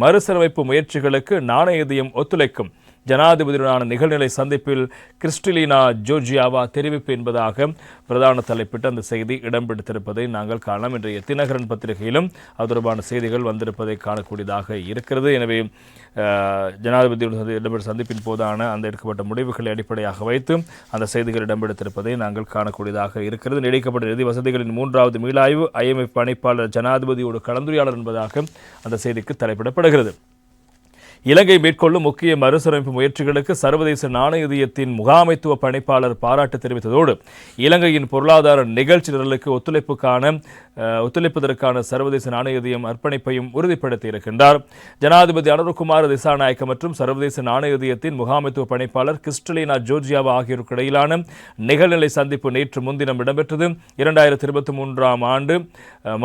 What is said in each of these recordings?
மறுசீரமைப்பு முயற்சிகளுக்கு நாணயதியம் ஒத்துழைக்கும். ஜனாதிபதியுடனான நிகழ்நிலை சந்திப்பில் கிறிஸ்டிலினா ஜோர்ஜியாவா தெரிவிப்பு என்பதாக பிரதான தலைப்பிட்டு அந்த செய்தி இடம்பெடுத்திருப்பதை நாங்கள் காணலாம். இன்றைய தினகரன் பத்திரிகையிலும் அது தொடர்பான செய்திகள் வந்திருப்பதை காணக்கூடியதாக இருக்கிறது. எனவே ஜனாதிபதியுடன் இடம்பெற்ற சந்திப்பின் போதான அந்த எடுக்கப்பட்ட முடிவுகளை அடிப்படையாக வைத்து அந்த செய்திகள் இடம்பெடுத்திருப்பதை நாங்கள் காணக்கூடியதாக இருக்கிறது. நீடிக்கப்பட்ட நிதி வசதிகளின் மூன்றாவது மீளாய்வு ஐஎம்எஃப் பணிப்பாளர் ஜனாதிபதியோடு கலந்துரையாளர் என்பதாக அந்த செய்திக்கு தலைப்பிடப்படுகிறது. இலங்கை மேற்கொள்ளும் முக்கிய மறுசீரமைப்பு முயற்சிகளுக்கு சர்வதேச நாணயத்தின் முகாமைத்துவ பணிப்பாளர் பாராட்டு தெரிவித்ததோடு இலங்கையின் பொருளாதார நிகழ்ச்சி நிரலுக்கு ஒத்துழைப்புக்கான ஒத்துழைப்பதற்கான சர்வதேச நாணயதியம் அர்ப்பணிப்பையும் உறுதிப்படுத்தி இருக்கின்றார். ஜனாதிபதி அனுருகுமார் திசாநாயக்க மற்றும் சர்வதேச நாணயத்தின் முகாமைத்துவ பணிப்பாளர் கிறிஸ்டலினா ஜோர்ஜியாவா ஆகியோருக்கு இடையிலான நிகழ்நிலை சந்திப்பு நேற்று முன்தினம் இடம்பெற்றது. இரண்டாயிரத்தி இருபத்தி மூன்றாம் ஆண்டு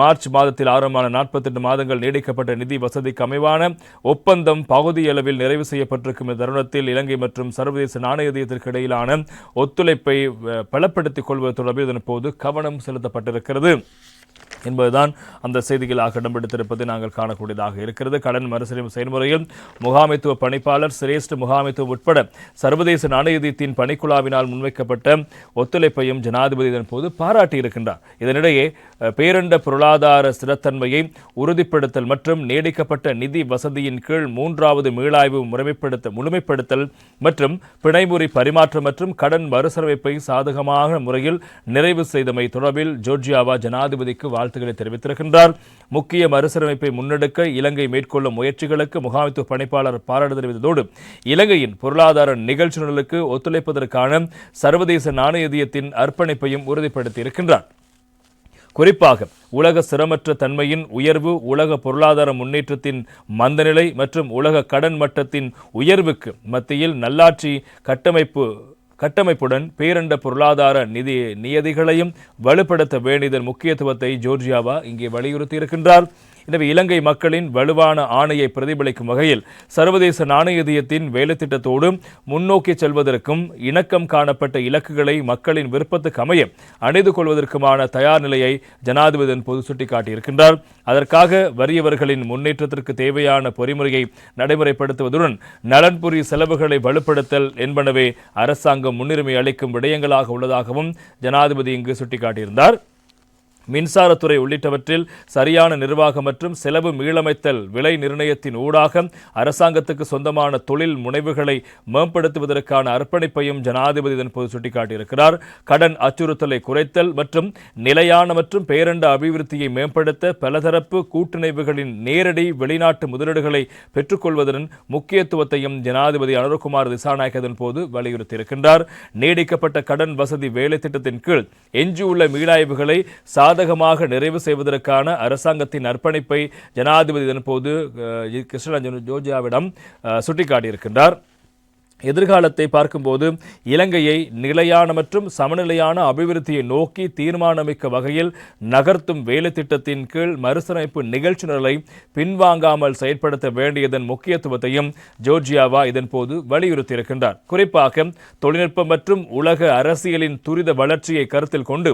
மார்ச் மாதத்தில் ஆரம்பமான நாற்பத்தெட்டு மாதங்கள் நீடிக்கப்பட்ட நிதி வசதிக்கு அமைவான ஒப்பந்தம் பகுதியளவில் நிறைவு செய்யப்பட்டிருக்கும் இந்த தருணத்தில் இலங்கை மற்றும் சர்வதேச நாணயத்திற்கு இடையிலான ஒத்துழைப்பை பலப்படுத்திக் கொள்வது தொடர்பில் இதன் போது கவனம் செலுத்தப்பட்டிருக்கிறது. என்பதுதான் அந்த செய்திகளாக இடம்பெடுத்திருப்பதை நாங்கள் காணக்கூடியதாக இருக்கிறது. கடன் மறுசீரமைப்பு செயல்முறையில் முகாமைத்துவ பணிப்பாளர் சிரேஷ்ட முகாமைத்துவம் உட்பட சர்வதேச நாணயத்தின் பணிக்குழாவினால் முன்வைக்கப்பட்ட ஒத்துழைப்பையும் ஜனாதிபதி இதன் போது பாராட்டியிருக்கின்றார் இதனிடையே பேரண்ட பொருளாதார ஸ்திரத்தன்மையை உறுதிப்படுத்தல் மற்றும் நீடிக்கப்பட்ட நிதி வசதியின் கீழ் மூன்றாவது மீளாய்வு முறைமைப்படுத்த முழுமைப்படுத்தல் மற்றும் பிணைமுறை பரிமாற்றம் மற்றும் கடன் மறுசீரமைப்பை சாதகமான முறையில் நிறைவு செய்தமை தொடர்பில் ஜோர்ஜியாவா ஜனாதிபதிக்கு வாழ்த்துக்களை தெரிவித்திருக்கின்றார். முக்கிய மறுசீரமைப்பை முன்னெடுக்க இலங்கை மேற்கொள்ளும் முயற்சிகளுக்கு முகாமைத்துவ பணிப்பாளர் பாராட்டு தெரிவித்ததோடு இலங்கையின் பொருளாதார நிகழ்ச்சி ஒத்துழைப்பதற்கான சர்வதேச நாணயத்தின் அர்ப்பணிப்பையும் உறுதிப்படுத்தி இருக்கின்றார் குறிப்பாக உலக சிரமற்ற தன்மையின் உயர்வு உலக பொருளாதார முன்னேற்றத்தின் மந்தநிலை மற்றும் உலக கடன் மட்டத்தின் உயர்வுக்கு மத்தியில் நல்லாட்சி கட்டமைப்பு கட்டமைப்புடன் பேரண்ட பொருளாதார நிதி நியதிகளையும் வலுப்படுத்த வேண்டியதன் முக்கியத்துவத்தை ஜோர்ஜியாவா இங்கே வலியுறுத்தியிருக்கின்றார். எனவே இலங்கை மக்களின் வலுவான ஆணையை பிரதிபலிக்கும் வகையில் சர்வதேச நாணயதியத்தின் வேலைத்திட்டத்தோடு முன்னோக்கி செல்வதற்கும் இணக்கம் காணப்பட்ட இலக்குகளை மக்களின் விருப்பத்துக்கு அமைய அணிந்து கொள்வதற்குமான தயார் நிலையை ஜனாதிபதியின் பொது சுட்டிக்காட்டியிருக்கின்றார். அதற்காக வறியவர்களின் முன்னேற்றத்திற்கு தேவையான பொறிமுறையை நடைமுறைப்படுத்துவதுடன் நலன்புரி செலவுகளை வலுப்படுத்தல் என்பனவே அரசாங்கம் முன்னுரிமை அளிக்கும் விடயங்களாக உள்ளதாகவும் ஜனாதிபதி இங்கு சுட்டிக்காட்டியிருந்தார். மின்சாரத்துறை உள்ளிட்டவற்றில் சரியான நிர்வாகம் மற்றும் செலவு மீளமைத்தல் விலை நிர்ணயத்தின் ஊடாக அரசாங்கத்துக்கு சொந்தமான தொழில் முனைவுகளை மேம்படுத்துவதற்கான அர்ப்பணிப்பையும் ஜனாதிபதி இதன்போது சுட்டிக்காட்டியிருக்கிறார். கடன் அச்சுறுத்தலை குறைத்தல் மற்றும் நிலையான மற்றும் பேரண்ட அபிவிருத்தியை மேம்படுத்த பலதரப்பு கூட்டிணைவுகளின் நேரடி வெளிநாட்டு முதலீடுகளை பெற்றுக்கொள்வதன் முக்கியத்துவத்தையும் ஜனாதிபதி அனுரகுமார் திசாநாயக்க போது வலியுறுத்தியிருக்கின்றார். நீடிக்கப்பட்ட கடன் வசதி வேலை திட்டத்தின் கீழ் எஞ்சியுள்ள மீளாய்வுகளை சாதகமாக நிறைவு செய்வதற்கான அரசாங்கத்தின் அர்ப்பணிப்பை ஜனாதிபதி இதன்போது அஹ், கிருஷ்ணராஜன் ஜோர்ஜியாவிடம் சுட்டிக்காட்டியிருக்கின்றார். எதிர்காலத்தை பார்க்கும்போது இலங்கையை நிலையான மற்றும் சமநிலையான அபிவிருத்தியை நோக்கி தீர்மானமிக்க வகையில் நகர்த்தும் வேலை திட்டத்தின் கீழ் மறுசீரமைப்பு நிகழ்ச்சி நிரலை பின்வாங்காமல் செயற்படுத்த வேண்டியதன் முக்கியத்துவத்தையும் ஜோர்ஜியாவா இதன்போது வலியுறுத்தியிருக்கின்றார். குறிப்பாக தொழில்நுட்பம் மற்றும் உலக அரசியலின் துரித வளர்ச்சியை கருத்தில் கொண்டு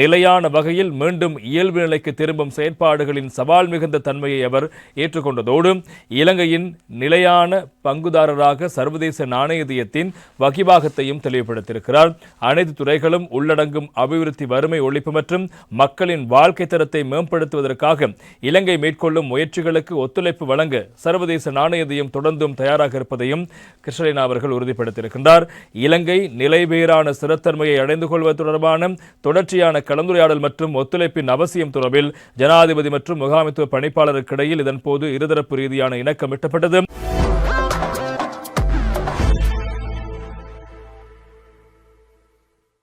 நிலையான வகையில் மீண்டும் இயல்பு நிலைக்கு திரும்பும் செயற்பாடுகளின் சவால் மிகுந்த தன்மையை அவர் ஏற்றுக்கொண்டதோடு இலங்கையின் நிலையான பங்குதாரராக சர்வதேச நாணயத்தின் வகிபாகத்தையும் தெளிவுபடுத்தியிருக்கிறார். அனைத்து துறைகளும் உள்ளடங்கும் அபிவிருத்தி வறுமை ஒழிப்பு மற்றும் மக்களின் வாழ்க்கை தரத்தை மேம்படுத்துவதற்காக இலங்கை மேற்கொள்ளும் முயற்சிகளுக்கு ஒத்துழைப்பு வழங்க சர்வதேச நாணயத்தையும் தொடர்ந்தும் தயாராக இருப்பதையும் கிருஷ்ணலினா அவர்கள் உறுதிப்படுத்தியிருக்கின்றார். இலங்கை நிலைபேறான ஸ்திரத்தன்மையை அடைந்து கொள்வது தொடர்பான தொடர்ச்சியான கலந்துரையாடல் மற்றும் ஒத்துழைப்பின் அவசியம் தொடர்பில் ஜனாதிபதி மற்றும் முகாமைத்துவ பணிப்பாளருக்கு இடையில் இதன்போது இருதரப்பு ரீதியான இணக்கம் எட்டப்பட்டது.